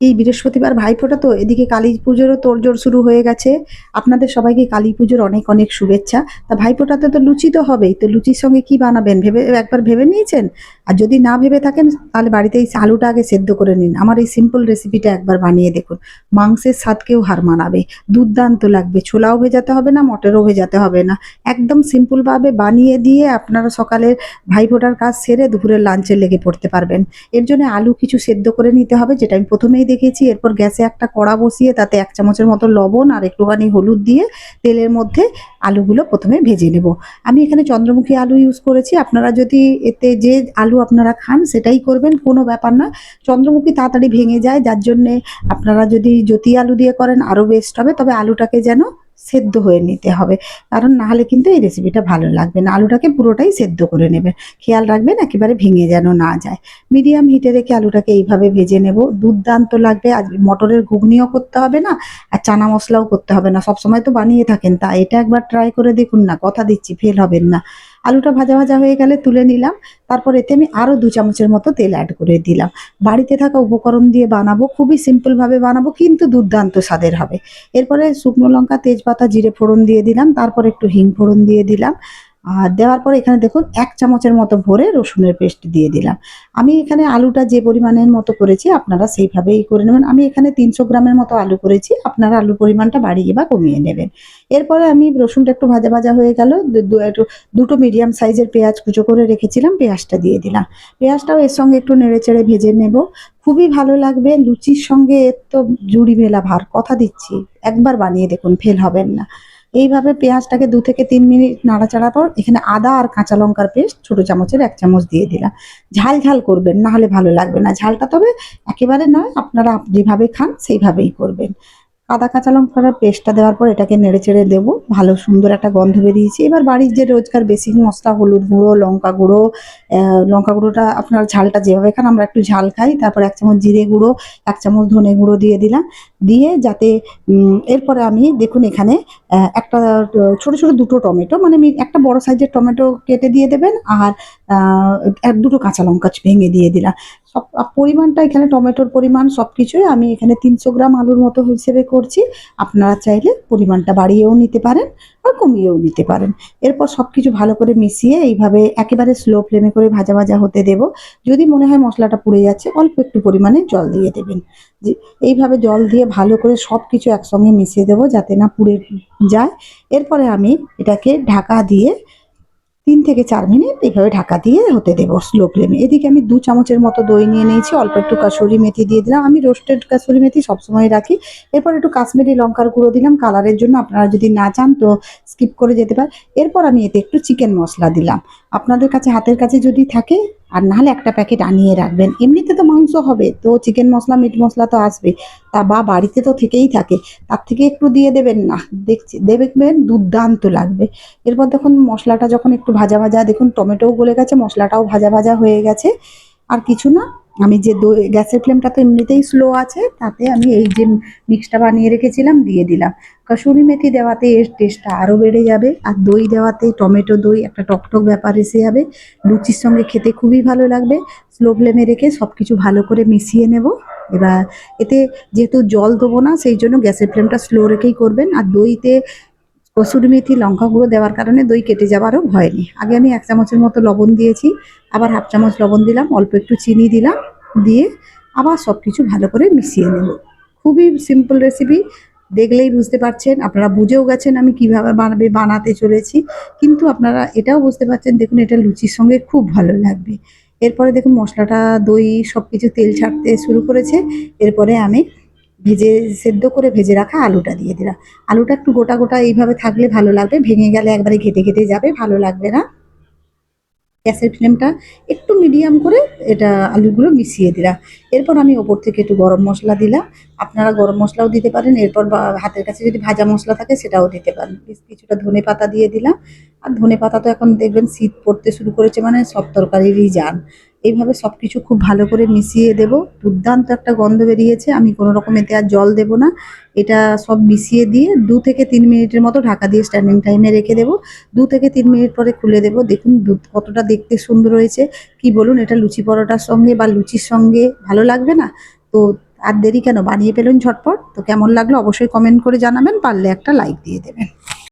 এই বৃহস্পতিবার ভাইফোঁটা তো, এদিকে কালী পুজোরও তোড়জোড় শুরু হয়ে গেছে। আপনাদের সবাইকে কালী পুজোর অনেক অনেক শুভেচ্ছা। তা ভাইফোঁটাতে তো লুচি তো হবেই, তো লুচির সঙ্গে কি বানাবেন? ভেবে, একবার ভেবে নিয়েছেন? আর যদি না ভেবে থাকেন, তাহলে বাড়িতে এই আলুটা আগে সেদ্ধ করে নিন। আমার এই সিম্পল রেসিপিটা একবার বানিয়ে দেখুন। মাংসের স্বাদকেও হার মানাবে, দুর্দান্ত লাগবে। ছোলাও ভেজাতে হবে না, মটরও ভেজাতে হবে না। একদম সিম্পলভাবে বানিয়ে দিয়ে আপনারা সকালের ভাইফোঁটার কাজ সেরে দুপুরের লাঞ্চে লেগে পড়তে পারবেন। এর জন্য আলু কিছু সেদ্ধ করে নিতে হবে, যেটা আমি প্রথমেই দেখিয়েছি এরপর গ্যাসে একটা কড়া বসিয়ে তাতে এক চামচের মতো লবণ আর একটুখানি হলুদ দিয়ে তেলের মধ্যে আলুগুলো প্রথমে ভেজে নেব। আমি এখানে চন্দ্রমুখী আলু ইউজ করেছি। আপনারা যদি এতে যে আলু আপনারা খান সেটাই করবেন, কোনো ব্যাপার না। চন্দ্রমুখী তাড়াতাড়ি ভেঙে যায়, যার জন্যে আপনারা যদি জ্যোতি আলু দিয়ে করেন, আরও বেস্ট হবে। তবে আলুটাকে যেন সেদ্ধ হয়ে নিতে হবে। কারণ নাহলে কিন্তু এই রেসিপিটা ভালো লাগবে না। আলুটাকে পুরোটাই সেদ্ধ করে নেবেন। খেয়াল রাখবেন একেবারে ভেঙে যেন না যায়। মিডিয়াম হিটে রেখে আলুটাকে এইভাবে ভেজে নেব। দুর্দান্ত লাগবে। আর মটরের ঘুগনিও করতে হবে না, আর চানা মশলাও করতে হবে না। সবসময় তো বানিয়ে থাকেন, তা এটা একবার ট্রাই করে দেখুন না। কথা দিচ্ছি ফেল হবেন না। আলুটা ভাজা ভাজা হয়ে গেলে তুলে নিলাম। তারপর এতে আমি আরও দু চামচের মতো তেল অ্যাড করে দিলাম। বাড়িতে থাকা উপকরণ দিয়ে বানাবো, খুবই সিম্পলভাবে বানাবো, কিন্তু দুর্দান্ত স্বাদের হবে। এরপরে শুকনো লঙ্কা, তেজপাতা, জিরে ফোড়ন দিয়ে দিলাম। তারপর একটু হিং ফোড়ন দিয়ে দিলাম। আর দেওয়ার পরে এখানে দেখুন এক চামচের মতো ভরে রসুনের পেস্ট দিয়ে দিলাম। আমি এখানে আলুটা যে পরিমাণের মতো করেছি আপনারা সেইভাবেই করে নেবেন। আমি এখানে তিনশো গ্রামের মতো আলু করেছি, আপনারা আলুর পরিমাণটা বাড়িয়ে বা কমিয়ে নেবেন। এরপরে আমি রসুনটা একটু ভাজা ভাজা হয়ে গেল একটু দুটো মিডিয়াম সাইজের পেঁয়াজ কুচো করে রেখেছিলাম, পেঁয়াজটা দিয়ে দিলাম। পেঁয়াজটাও এর সঙ্গে একটু নেড়ে চেড়ে ভেজে নেব। খুবই ভালো লাগবে, লুচির সঙ্গে এর তো জুড়ি মেলা ভার, কথা দিচ্ছি। একবার বানিয়ে দেখুন, ফেল হবেন না। এইভাবে পেঁয়াজটাকে দু থেকে তিন মিনিট নাড়াচাড়া পর এখানে আদা আর কাঁচা লঙ্কার পেস্ট ছোটো চামচের এক চামচ দিয়ে দিলাম। ঝাল ঝাল করবেন, না হলে ভালো লাগবে না। ঝালটা তবে একেবারে নয়, আপনারা যেভাবে খান সেইভাবেই করবেন। আদা, কাঁচা লঙ্কার পেস্টটা দেওয়ার পর এটাকে নেড়ে চেড়ে দেবো। ভালো, সুন্দর একটা গন্ধ বেরিয়েছে। এবার বাড়ির যে রোজকার বেসিক মশলা, হলুদ গুঁড়ো, লঙ্কা গুঁড়ো লঙ্কা গুঁড়োটা আপনার ঝালটা যেভাবে খান, আমরা একটু ঝাল খাই। তারপর এক চামচ জিরে গুঁড়ো, এক চামচ ধনে গুঁড়ো দিয়ে দিলাম। দিয়ে যাতে এরপরে আমি দেখুন এখানে একটা ছোট ছোট দুটো টমেটো মানে একটা বড় সাইজের টমেটো কেটে দিয়ে দেবেন, আর এক, দুটো কাঁচা লঙ্কা ভেঙে দিয়ে দিলাম। সব পরিমাণটা এখানে টমেটোর পরিমাণ সব কিছুই আমি এখানে তিনশো গ্রাম আলুর মতো হিসেবে করছি। আপনারা চাইলে পরিমাণটা বাড়িয়েও নিতে পারেন আর কমিয়েও নিতে পারেন। এরপর সব কিছু ভালো করে মিশিয়ে এইভাবে একেবারে স্লো ফ্লেমে করে ভাজা ভাজা হতে দেব। যদি মনে হয় মশলাটা পুড়ে যাচ্ছে, অল্প একটু পরিমাণে জল দিয়ে দেবেন। যে, এইভাবে জল দিয়ে ভালো করে সব কিছু একসঙ্গে মিশিয়ে দেবো যাতে না পুড়ে যায়। এরপরে আমি এটাকে ঢাকা দিয়ে তিন থেকে চার মিনিট এভাবে ঢাকা দিয়ে হতে দেবো স্লো ফ্লেমে এদিকে আমি দু চামচের মতো দই নিয়ে নিয়েছি, অল্প একটু কাসুরি মেথি দিয়ে দিলাম। আমি রোস্টেড কাসুরি মেথি সবসময় রাখি। এরপর একটু কাশ্মীরি লঙ্কার গুঁড়ো দিলাম। কালারের জন্য আপনারা যদি না চান তো স্কিপ করে যেতে পারেন। এরপর আমি এতে একটু চিকেন মশলা দিলাম। আপনাদের কাছে, হাতের কাছে যদি থাকে আর নাহলে একটা প্যাকেট আনিয়ে রাখবেন। এমনিতে তো মাংস হবে, তো চিকেন মশলা মিট মশলা তো আসবে। তা বা বাড়িতে তো থেকেই থাকে, তার থেকে একটু দিয়ে দেবেন না, দেখছি, দেখবেন দুর্দান্ত লাগবে। এরপর দেখুন মশলাটা যখন একটু ভাজা ভাজা, দেখুন টমেটোও গলে গেছে, মশলাটাও ভাজা ভাজা হয়ে গেছে। আর কিছু না, আমি যে গ্যাসের ফ্লেমটা তো এমনিতেই স্লো আছে, তাতে আমি এই যে মিক্সটা বানিয়ে রেখেছিলাম, দিয়ে দিলাম। কসুরি মেথি দেওয়াতে এর টেস্টটা আরও বেড়ে যাবে। আর দই দেওয়াতে টমেটো দই, একটা টকটক ব্যাপার এসে যাবে। লুচির সঙ্গে খেতে খুবই ভালো লাগবে। স্লো ফ্লেমে রেখে সব কিছু ভালো করে মিশিয়ে নেব। এবার এতে যেহেতু জল দেবো না, সেই জন্য গ্যাসের ফ্লেমটা স্লো রেখেই করবেন। আর দইতে কসুরি মেথি, লঙ্কা গুঁড়ো দেওয়ার কারণে দই কেটে যাওয়ারও ভয় নেই। আগে আমি এক চামচের মতো লবণ দিয়েছি, আবার হাফ চামচ লবণ দিলাম, অল্প একটু চিনি দিলাম, দিয়ে আবার সব কিছু ভালো করে মিশিয়ে নেব। খুবই সিম্পল রেসিপি দেখলেই বুঝতে পারছেন, আপনারা বুঝেও গেছেন আমি কীভাবে বানাবে, বানাতে চলেছি। কিন্তু আপনারা এটাও বুঝতে পারছেন, দেখুন এটা লুচির সঙ্গে খুব ভালো লাগবে। এরপরে দেখুন মশলাটা, দই সব কিছু তেল ছাড়তে শুরু করেছে। এরপরে আমি ভেজে, সেদ্ধ করে ভেজে রাখা আলুটা দিয়ে দিলাম। আলুটা একটু গোটা গোটা এইভাবে থাকলে ভালো লাগবে, ভেঙে গেলে একবারে ঘেটে ঘেটে যাবে, ভালো লাগবে না। গ্যাসের ফ্লেমটা একটু মিডিয়াম করে এটা আলুগুলো মিশিয়ে দিলাম। এরপর আমি ওপর থেকে একটু গরম মশলা দিলাম। আপনারা গরম মশলাও দিতে পারেন। এরপর হাতের কাছে যদি ভাজা মশলা থাকে সেটাও দিতে পারেন। কিছুটা ধনে পাতা দিয়ে দিলাম। আর ধনে পাতা তো এখন দেখবেন শীত পড়তে শুরু করেছে মানে সব তরকারিরই যান এইভাবে সব কিছু খুব ভালো করে মিশিয়ে দেব। দুর্দান্ত একটা গন্ধ বেরিয়েছে, আমি কোনো রকম এতে আর জল দেব না। এটা সব মিশিয়ে দিয়ে দু থেকে তিন মিনিটের মতো ঢাকা দিয়ে স্ট্যান্ডিং টাইমে রেখে দেবো। দু থেকে তিন মিনিট পরে খুলে দেবো। দেখুন দুধ কতটা দেখতে সুন্দর হয়েছে। কি বলুন, এটা লুচি পরোটার সঙ্গে বা লুচির সঙ্গে ভালো লাগবে না? তো আর দেরি কেন? বানিয়ে পেলেন ঝটপট। তো কেমন লাগল অবশ্যই কমেন্ট করে জানাবেন, পারলে একটা লাইক দিয়ে দেবেন।